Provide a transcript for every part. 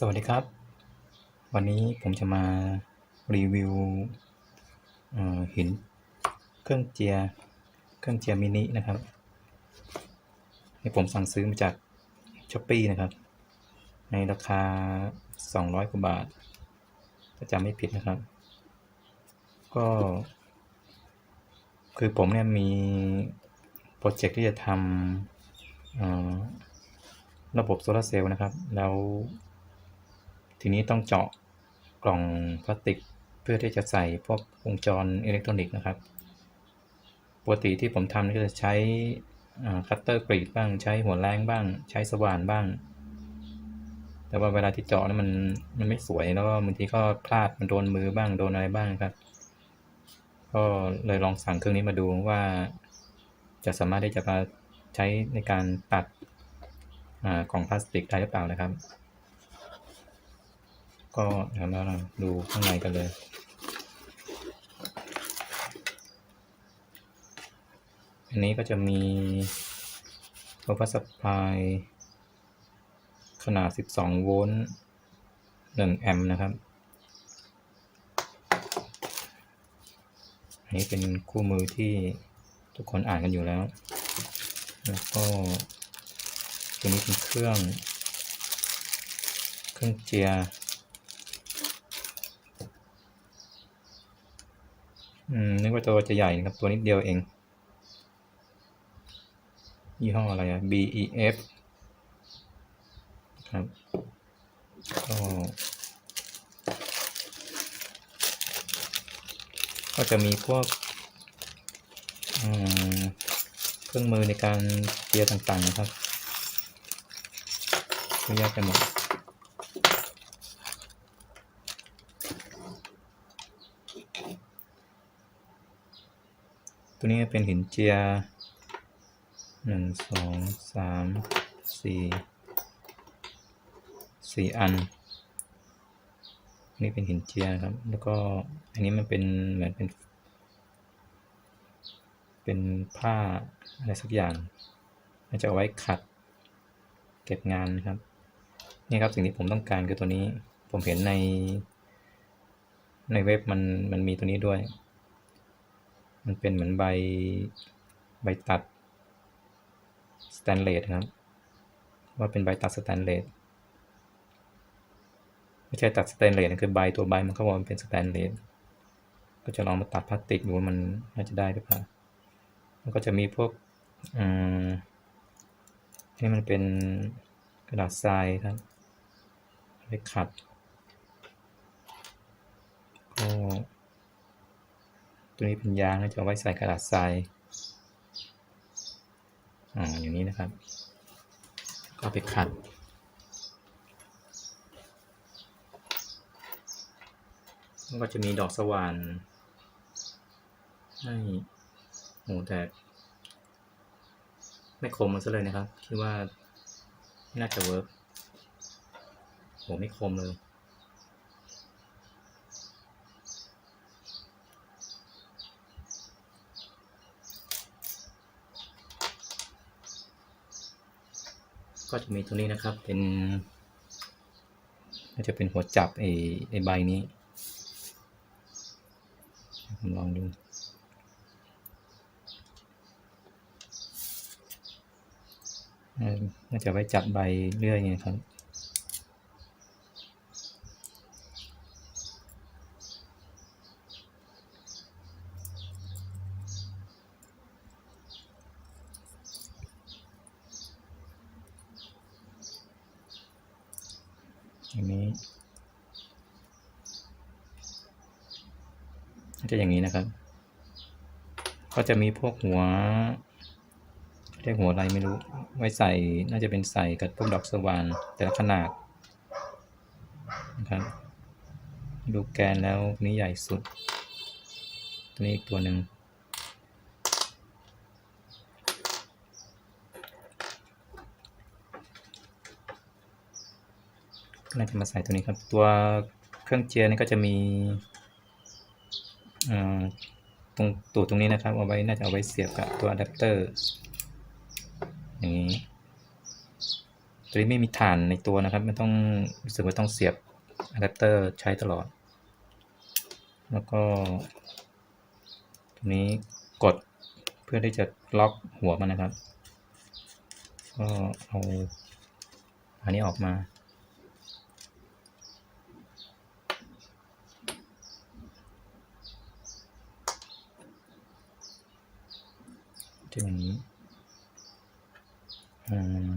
สวัสดีครับ วันนี้ผมจะมารีวิวหินเครื่องเจียเครื่องเจียมินินะครับให้ผมสั่งซื้อมาจากช้อปปีนะครับ ในราคา 200 กว่าบาทถ้าจำไม่ผิดนะครับ ก็ คือผมเนี่ยมีโปรเจกต์ที่จะทำระบบโซลาเซลล์นะครับ แล้ว ทีนี้ต้องเจาะกล่องพลาสติกเพื่อที่จะใส่พวกวงจรอิเล็กทรอนิกส์นะครับปกติที่ผมทำนี่ก็จะใช้คัตเตอร์กรีดบ้าง ใช้หัวแรงบ้าง ใช้สว่านบ้าง แต่ว่าเวลาที่เจาะนั้นมันมันไม่สวยแล้วก็บางทีก็พลาดมันโดนมือบ้างโดนอะไรบ้างครับ ก็เลยลองสั่งเครื่องนี้มาดูว่า จะสามารถที่จะมาใช้ในการตัดกล่องพลาสติกได้หรือเปล่านะครับ ก็เดี๋ยวเราดูข้างในกันเลยอันนี้ก็จะมี power supply ขนาด 12 โวลต์ 1 แอมป์นะครับ อันนี้เป็นคู่มือที่ทุกคนอ่านกันอยู่แล้ว แล้วก็ตัวนี้เป็นเครื่อง เครื่องเจียร์ อืมนึกว่าตัวจะใหญ่นะครับ ตัวนิดเดียวเอง ยี่ห้ออะไรอะ BEF ครับก็ก็จะมีพวกเครื่องมือในการเจียร์ต่างๆนะครับเยอะแยะไปหมด ตัวนี้เป็นหินเจียหนึ่งสองสามสี่สี่อัน นี่เป็นหินเจียครับ แล้วก็อันนี้มันเป็นเหมือนเป็น เป็นผ้าอะไรสักอย่าง มันจะเอาไว้ขัด เก็บงานครับนี่ครับสิ่งที่ผมต้องการคือตัวนี้ ผมเห็นใน ในเว็บมันมันมีตัวนี้ด้วย มันเป็นเหมือนใบใบตัดสแตนเลสครับ ว่าเป็นใบตัดสแตนเลสไม่ใช่ตัดสแตนเลสนะคือใบตัวใบมันเขาบอกมันเป็นสแตนเลสก็จะลองมาตัดพลาสติกดูว่ามันน่าจะได้หรือเปล่าแล้วก็จะมีพวกอืมนี่มันเป็นกระดาษทรายครับไปขัดก็ ตัวนี้เป็นยางนะจะเอาไว้ใส่กระดาษทรายอ่าอย่างนี้นะครับ ก็ไปขัดแล้วก็จะมีดอกสว่านให้โหแต่ไม่คมมันซะเลยนะครับ คิดว่า น่าจะเวิร์กโหไม่คมเลย ก็จะมีตัวนี้นะครับเป็นน่าจะเป็นหัวจับไอ้ไอ้ใบนี้ผมลองดูน่าจะไว้จับใบเลื่อยไงครับ จะอย่างนี้นะครับ ก็จะมีพวกหัวเรียกหัวอะไรไม่รู้ ไว้ใส่น่าจะเป็นใส่กับพวกดอกสว่านแต่ละขนาดนะครับ ดูแกนแล้วนี้ใหญ่สุด ตัวนี้อีกตัวหนึ่งน่าจะมาใส่ตัวนี้ครับ ตัวเครื่องเจียรนี่ก็จะมี ตรงตูดตรงนี้นะครับ เอาไว้น่าจะเอาไว้เสียบกับตัวอะแดปเตอร์อย่างนี้ตัวนี้ไม่มีฐานในตัวนะครับไม่ต้องรู้สึกว่าต้องเสียบอะแดปเตอร์ใช้ตลอด แล้วก็ตัวนี้กดเพื่อที่จะล็อกหัวมันนะครับ ก็เอาอันนี้ออกมา จะอย่างนี้อืม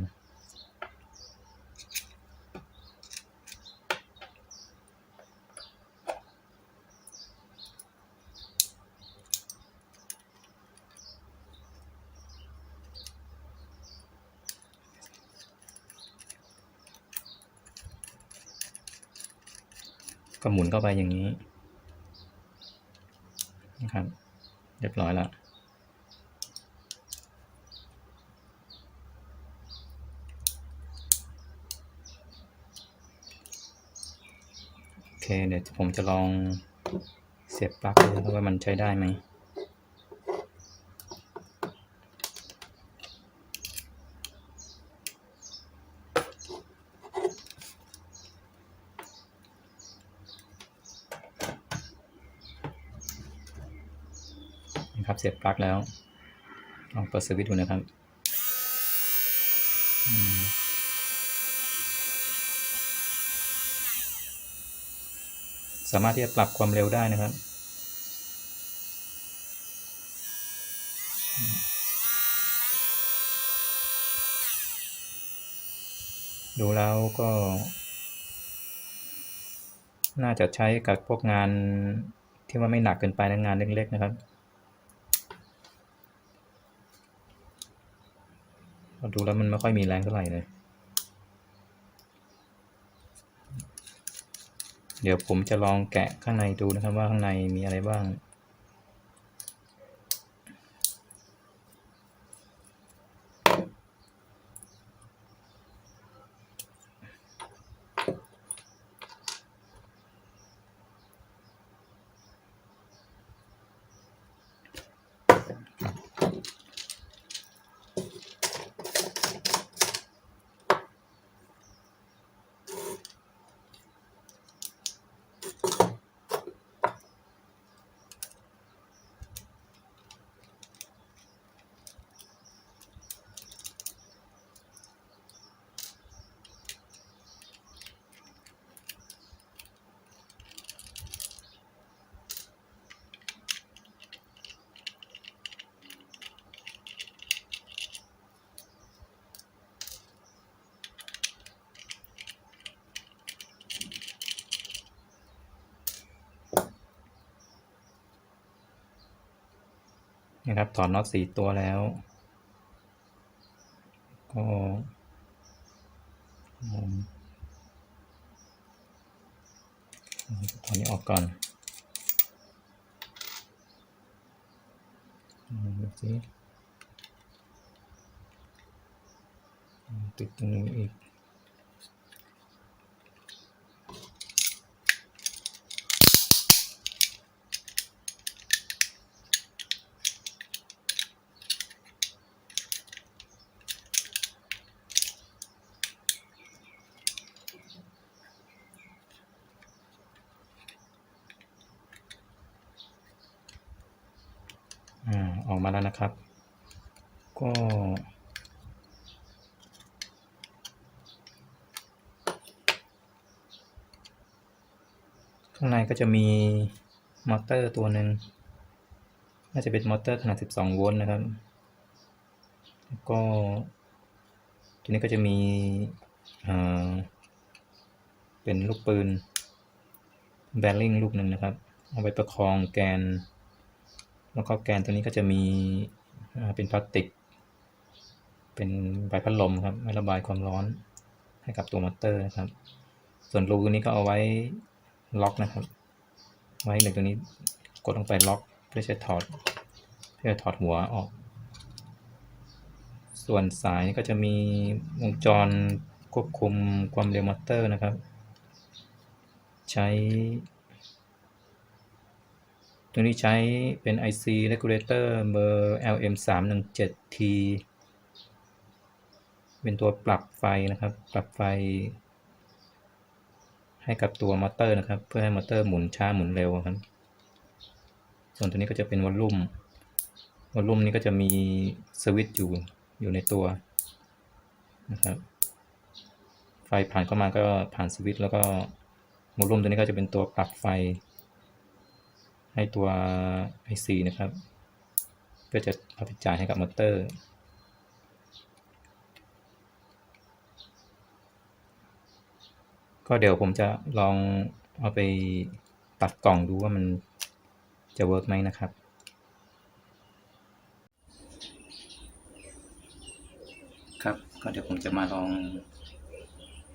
ก็หมุนเข้าไปอย่างนี้นะครับ เรียบร้อยแล้ว เคเดี๋ยวผมจะลองเสียบปลั๊กดูนะครับว่ามันใช้ได้ไหมนะครับเสียบปลั๊กแล้วลองเปิดสวิตช์ดูนะครับ สามารถที่จะปรับความเร็วได้นะครับ ดูแล้วก็ น่าจะใช้กับพวกงานที่ว่าไม่หนักเกินไปนะงานเล็กๆนะครับดูแล้วมันไม่ค่อยมีแรงเท่าไหร่เลย เดี๋ยวผมจะลองแกะข้างในดูนะครับว่าข้างในมีอะไรบ้าง นะครับ ถอนน็อตสี่ตัวแล้ว ก็อืมถอนนี้ออกก่อนอืมดูสิติดตรงนี้อีก อกมาแล้วนะครับ ก็ ข้างในก็จะมีมอเตอร์ตัวหนึ่งน่าจะเป็นมอเตอร์ขนาด 12 โวลต์นะครับ แล้วก็ทีนี้ก็จะมีเป็นลูกปืนแบริ่งลูกหนึ่งนะครับ เอาไว้ประคองแกน แล้วก็แกนตัวนี้ก็จะมีเป็นพลาสติก เป็นใบพัดลมครับไว้ระบายความร้อนให้กับตัวมอเตอร์นะครับ ส่วนรูตัวนี้ก็เอาไว้ล็อกนะครับ ไว้เหล็กตัวนี้กดลงไปล็อกเพื่อจะถอดเพื่อถอดหัวออก ส่วนสายก็จะมีวงจรควบคุมความเร็วมอเตอร์นะครับ ใช้ ตัวนี้ใช้เป็น IC regulator เบอร์ LM317T เป็นตัวปรับไฟนะครับ ปรับไฟ ให้กับตัวมอเตอร์นะครับ เพื่อให้มอเตอร์หมุนช้าหมุนเร็วครับ ส่วนตัวนี้ก็จะเป็นวอลลุ่ม วอลลุ่มนี้ก็จะมีสวิตช์อยู่อยู่ในตัวนะครับ ไฟผ่านเข้ามาก็ผ่านสวิตช์แล้วก็วอลลุ่มตัวนี้ก็จะเป็นตัวปรับไฟ ให้ตัว IC นะครับเพื่อจะเอาไปจ่ายให้กับมอเตอร์ ก็เดี๋ยวผมจะลองเอาไปตัดกล่องดูว่ามันจะเวิร์กไหมนะครับครับก็เดี๋ยวผมจะมาลอง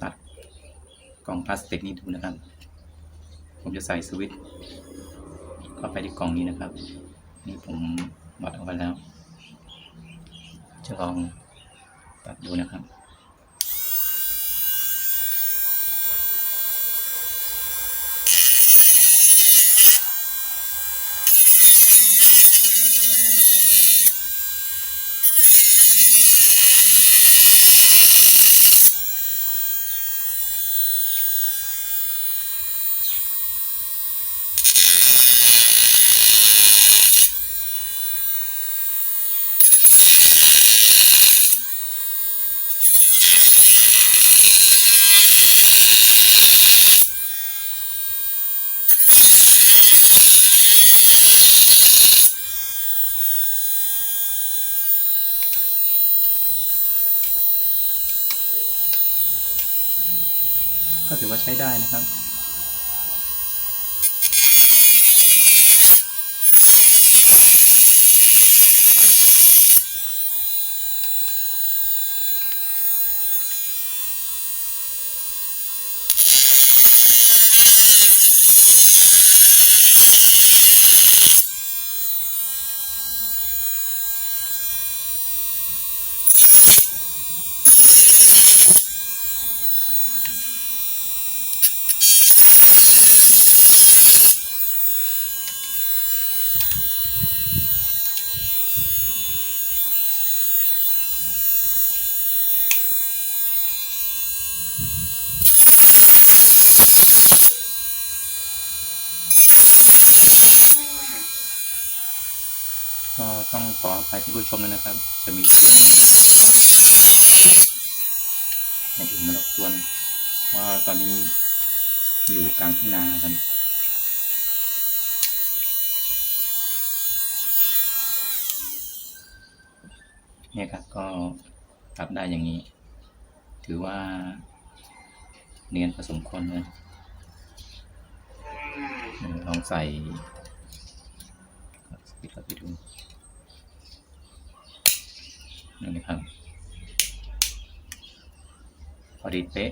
ตัดกล่องพลาสติกนี้ดูนะครับ ผมจะใส่สวิตช์ เข้าไปที่กล่องนี้นะครับ นี่ผมวัดเอาไว้แล้ว จะลองตัดดูนะครับ ก็ถือว่าใช้ได้นะครับ ก็ต้องขออภัยท่ผู้ชมด้วยนะครับ จะมีเสียงอย่างอื่นมารบกวนว่าตอนนี้อยู่กลางทุ่งนาครับเนี่ยครับก็ปรับได้อย่างนี้ ถือว่าเนียนผสมควรเลยลองใส่ ปิดแล้วไปดูนี่นะครับ พอดีเป๊ะ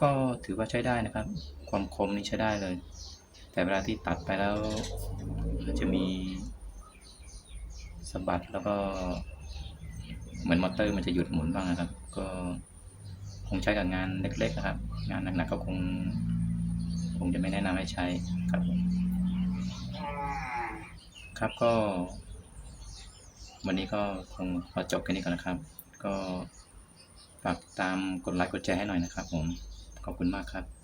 ก็ถือว่าใช้ได้นะครับ ความคมนี่ใช้ได้เลย แต่เวลาที่ตัดไปแล้วจะมีสะบัดแล้วก็ เหมือนมอเตอร์มันจะหยุดหมุนบ้างนะครับ ก็ คงใช้กับงานเล็กๆนะครับ งานหนักๆก็คงคงจะไม่แนะนำให้ใช้ครับผมครับก็ วันนี้ก็คงพอจบกันนี้ก่อนนะครับ ก็ฝากตามกดไลค์กดแชร์ให้หน่อยนะครับผม ขอบคุณมากครับ